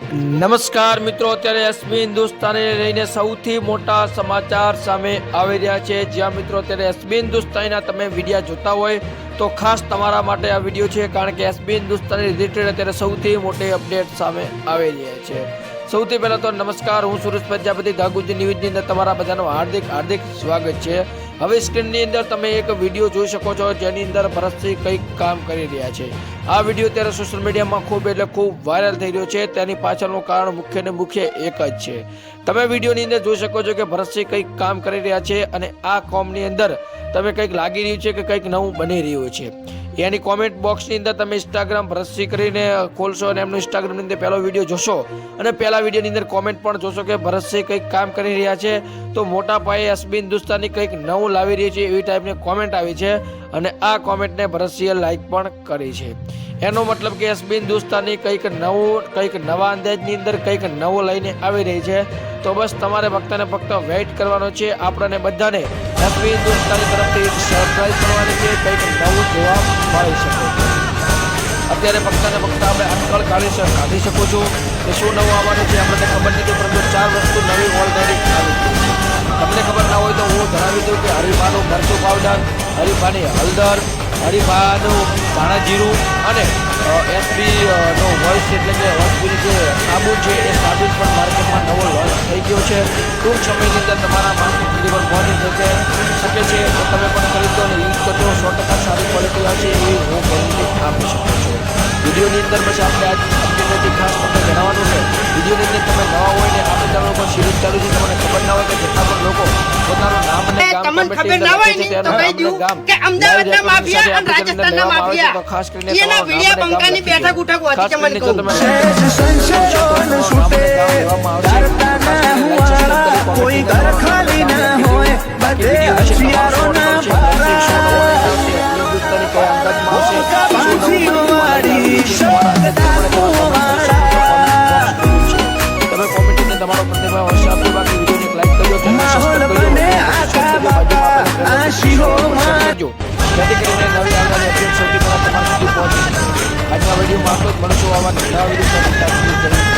નમસ્કાર મિત્રો, અત્યારે એસબી હિન્દુસ્તાને લઈને સૌથી મોટા સમાચાર સામે આવી રહ્યા છે. જ્યાં મિત્રો, અત્યારે એસબી હિન્દુસ્તાનીના તમે વિડીયા જોતા હોય તો ખાસ તમારા માટે આ વીડિયો છે, કારણ કે એસબી હિન્દુસ્તાની રિલેટેડ અત્યારે સૌથી મોટી અપડેટ સામે આવી રહ્યા છે. સૌથી પહેલાં તો નમસ્કાર, હું સુરેશ પ્રજાપતિ ગાગુજી ન્યૂઝની અંદર તમારા બધાનું હાર્દિક હાર્દિક સ્વાગત છે. હવે સ્ક્રીનની અંદર તમે એક વીડિયો જોઈ શકો છો, જેની અંદર ભરતસિંહ કંઈક કામ કરી રહ્યા છે. આ વીડિયો અત્યારે સોશિયલ મીડિયામાં ખૂબ એટલે ખૂબ વાયરલ થઈ રહ્યો છે, તેની પાછળનું કારણ મુખ્ય ને મુખ્ય એક જ છે. તમે વિડીયોની અંદર જોઈ શકો છો કે ભરતસિંહ કંઈક કામ કરી રહ્યા છે અને આ કોમની અંદર તમે કંઈક લાગી રહ્યું છે કે કંઈક નવું બની રહ્યું છે? એની કોમેન્ટ બોક્સની અંદર તમે ઇન્સ્ટાગ્રામ ભરતસિંહ કરીને ખોલશો અને એમનું ઇન્સ્ટાગ્રામની અંદર પહેલો વીડિયો જોશો. અને પહેલા વિડીયોની અંદર કોમેન્ટ પણ જોશો કે ભરતસિંહ કંઈક કામ કરી રહ્યા છે. તો મોટા પાયે એસબી હિન્દુસ્તાની કંઈક નવું લાવી રહી છે એવી ટાઈપની કોમેન્ટ આવી છે. અને આ કોમેન્ટને ભરતસિંહે લાઈક પણ કરી છે. એનો મતલબ કે એસબી હિન્દુસ્તાની કંઈક નવું, કંઈક નવા અંદાજની અંદર કંઈક નવું લઈને આવી રહી છે. તો બસ તમારે ફક્ત ને ફક્ત વેઇટ કરવાનો છે. આપણને બધાને એસબી દોસ્તાની તરફથી સરપ્રાઈઝ કરવાની છે. કંઈક નવું જોવા મળી શકે અત્યારે ફક્ત ને ફક્ત આપણે અટકળ કાઢી કાઢી શકો છો કે શું નવું આવવાનું છે. આપણને ખબર નથી, પરંતુ ચાર વસ્તુ નવી ઓલરેડી આવી તમને ખબર ના હોય તો હું જણાવી દઉં કે હરીફાનું મરચું પાવડર હરીફાની હળદર હરીફાનું ધાણા જીરું અને એસબી નો વોઇસ એટલે કે સાબુન છે, એ સાબુ પણ માર્કેટમાં નવો લોન્ચ થઈ ગયો છે. ટૂંક સમયની અંદર તમારા માર્કેટ ડિલિવર પહોંચી શકે શકે છે. તો તમે પણ ખરીદો અને યુઝ કરજો. સો ટકા સારી ક્વોલિટી આવશે એવી હું ગેરંટી આપી શકું છું. વિડીયોની અંદર પછી આપણે આજ અપડેટથી ખાસ વિડીયોની અંદર તમે નવા હોય ને આપણે ચેનલ પણ સિરીઝ ચાલુ છે તમને ખબર ના હોય કે જેટલા પણ લોકો પોતાનું નામ અને ગામ તમને ખબર ના હોય ને તો કહી દઉં કે અમદાવાદના માફિયા અને રાજસ્થાનના. માફિયા. તો ખાસ કરીને એના વિડિયા બંકાની બેઠક ઉઠક દો. છે મને ખાસ તમને સુતે ડરતા ના હુઆ કોઈ ઘર ખાલી ના હોય બધે હશિયારો આટલું જ મળશું આવા નવા વીડિયો